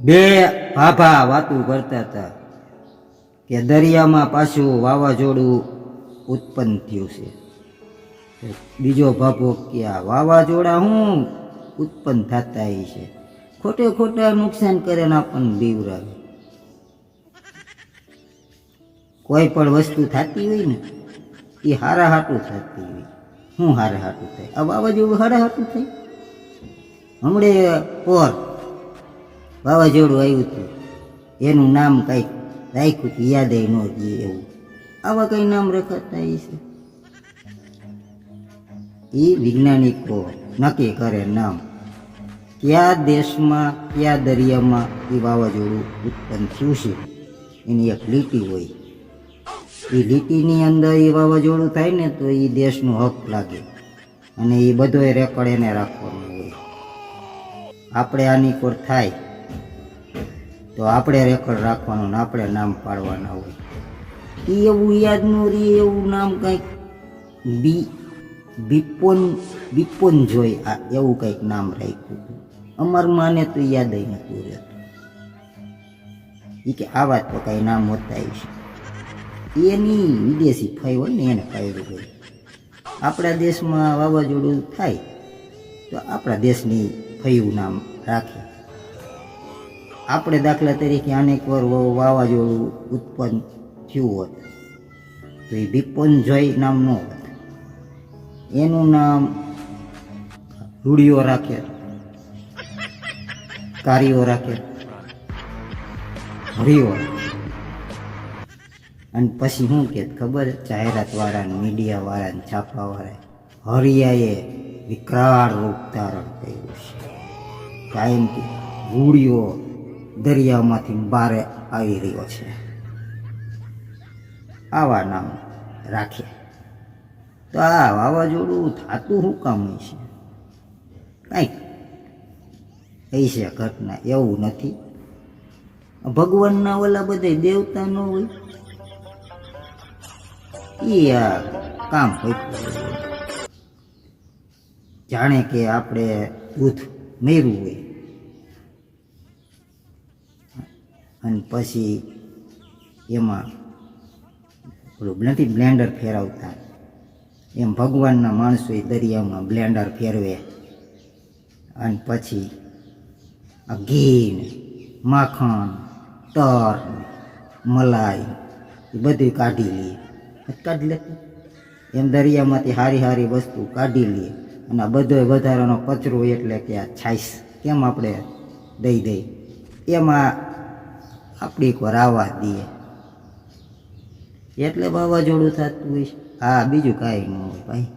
બે ભાભા વાતું કરતા હતા કે દરિયામાં પાછું વાવાઝોડું ઉત્પન્ન થયું છે. બીજો ભાભો કે આ વાવાઝોડા હું ઉત્પન્ન થતા એ છે. ખોટે ખોટા નુકસાન કરે ને આપણને બીવરાવે. કોઈ પણ વસ્તુ થતી હોય ને એ હારા હાટું થતી હોય. શું હારા હાટું થાય? આ વાવાઝોડું હારા હાટું થાય? હમણે પોર વાવાઝોડું આવ્યું હતું. એનું નામ કંઈક રાખ્યું હતું, યાદ ન રહીએ એવું. આવા કંઈ નામ રખાતા એ છે. એ વૈજ્ઞાનિકો નક્કી કરે નામ. કયા દેશમાં, કયા દરિયામાં એ વાવાઝોડું ઉત્પન્ન થયું છે? એની એક લીટી હોય. એ લીટીની અંદર એ વાવાઝોડું થાય ને તો એ દેશનો હક લાગે. અને એ બધોય રેકોર્ડ એને રાખવાનો હોય. આપણે આની કોર થાય. તો આપણે રેકોર્ડ રાખવાનું ને આપણે નામ પાડવાના હોય. એ એવું યાદ ન રહે, એવું નામ કંઈક બી, બિપોન બિપોન જોઈ, આ એવું કંઈક નામ રાખ્યું હતું. અમાર માને તો યાદ નતું રહેતું. એ કે આવા તો કાંઈ નામ હોતા છે. એની વિદેશી ફાઈ હોય ને એને પાડ્યું હોય. આપણા દેશમાં વાવાઝોડું થાય તો આપણા દેશની ફયું નામ રાખે. આપણે દાખલા તરીકે અનેક વાર વાવાઝોડું ઉત્પન્ન થયું હોત. તો એ બિપોન જોઈ નામ ન હોત. એનું નામ રૂડિયો રાખે. કારીઓ રાખે. હરિયો અને પછી શું કે ખબર જાહેરાત વાળા મીડિયા વાળા છાપા વાળા હરિયાએ વિકરાળ રૂપ ધારણ કર્યું છે. કાયમ કે રૂડિયો દરિયામાંથી બારે આવી રહ્યો છે. આવા નામ રાખે તો આ વાવાઝોડું થતું શું કામ છે? કંઈક એ છે ઘટના એવું નથી. ભગવાનના ઓલા બધા દેવતા ન હોય? એ આ કામ હોય. જાણે કે આપણે દૂધ મેળવું હોય. અને પછી એમાં નથી, બ્લેન્ડર ફેરવતા. એમ ભગવાનના માણસો એ દરિયામાં બ્લેન્ડર ફેરવે. અને પછી આ ઘી માખણ, તર મલાઈ એ બધું કાઢી લઈએ. કાઢી લે. એમ દરિયામાંથી હારી હારી વસ્તુ કાઢી લઈએ. અને આ બધો વધારાનો કચરો એટલે કે આ છાઈસ, કેમ આપણે દઈ દઈ એમાં આપણી કરાવવા દઈએ. એટલે વાવાઝોડું થતું હોય હા બીજું કાંઈ ન હોય ભાઈ.